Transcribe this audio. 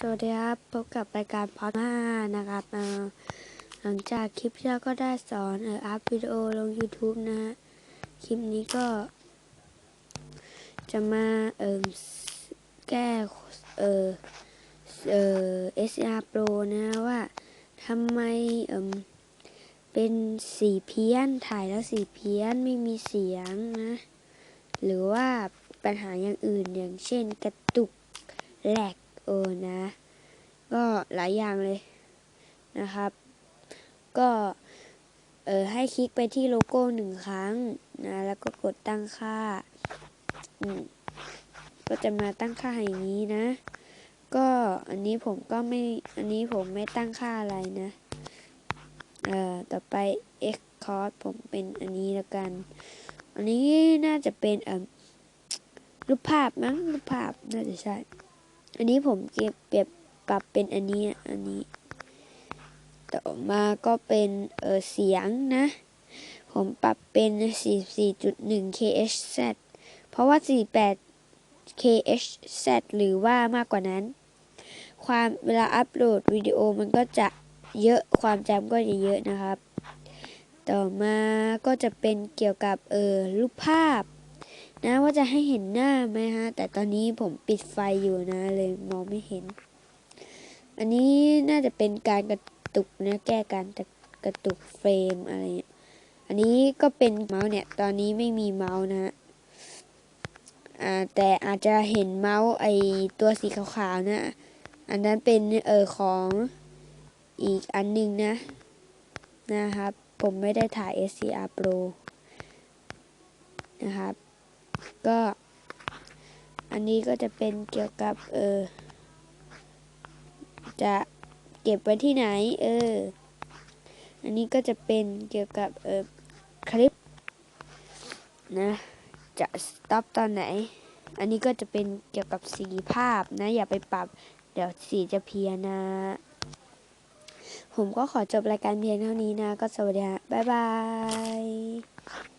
สวัสดีครับ พบกับรายการพอดห้านะครับหลังจากคลิปที่แล้วก็ได้สอนเอออัพวิดีโอลง YouTube นะฮะ คลิปนี้ก็ จะมาเออแก้เอ่อเอ่อ SR Pro นะว่าทำไมเอ่มเป็นสีเพี้ยนถ่ายแล้วสีเพี้ยนไม่มีเสียงนะ หรือว่าปัญหาอย่างอื่นอย่างเช่นกระตุกแหลก เออนะ ก็หลายอย่างเลยนะครับ ก็เออให้คลิกไปที่โลโก้หนึ่งครั้งนะแล้วก็กดตั้งค่าอืมก็จะมาตั้งค่าอย่างนี้นะ ก็อันนี้ผมก็ไม่อันนี้ผมไม่ตั้งค่าอะไรนะเอ่อต่อไป x c o s ผมเป็นอันนี้แล้วกัน อันนี้น่าจะเป็นเอ่อรูปภาพมั้งรูปภาพน่าจะใช่ อันนี้ผมเก็บเปรียบปรับเป็นอันนี้อันนี้ ต่อมาก็เป็นเออเสียงนะ ผมปรับเป็น 44.1 kHz เพราะว่า 48 kHz หรือว่ามากกว่านั้น ความเวลาอัปโหลดวิดีโอมันก็จะเยอะความจำก็จะเยอะนะครับ ต่อมาก็จะเป็นเกี่ยวกับเออรูปภาพ นะว่าจะให้เห็นหน้าไหมฮะ แต่ตอนนี้ผมปิดไฟอยู่นะเลยมองไม่เห็น อันนี้น่าจะเป็นการกระตุกนะแก้การกระตุกเฟรมอะไรเงี้ยอันนี้ก็เป็นเมาส์เนี่ย ตอนนี้ไม่มีเมาส์นะฮะแต่อาจจะเห็นเมาส์ไอตัวสีขาวๆนะ อันนั้นเป็นเออของอีกอันหนึ่งนะ นะครับ ผมไม่ได้ถ่าย SCR Pro นะครับ ก็ อันนี้ก็จะเป็นเกี่ยวกับ เออ จะเก็บไว้ที่ไหน เออ อันนี้ก็จะเป็นเกี่ยวกับ เออ คลิป นะ จะสต็อปตอนไหน อันนี้ก็จะเป็นเกี่ยวกับสีภาพนะ อย่าไปปรับ เดี๋ยวสีจะเพี้ยนนะ ผมก็ขอจบรายการเพียงเท่านี้นะ ก็สวัสดีฮะบ๊ายบาย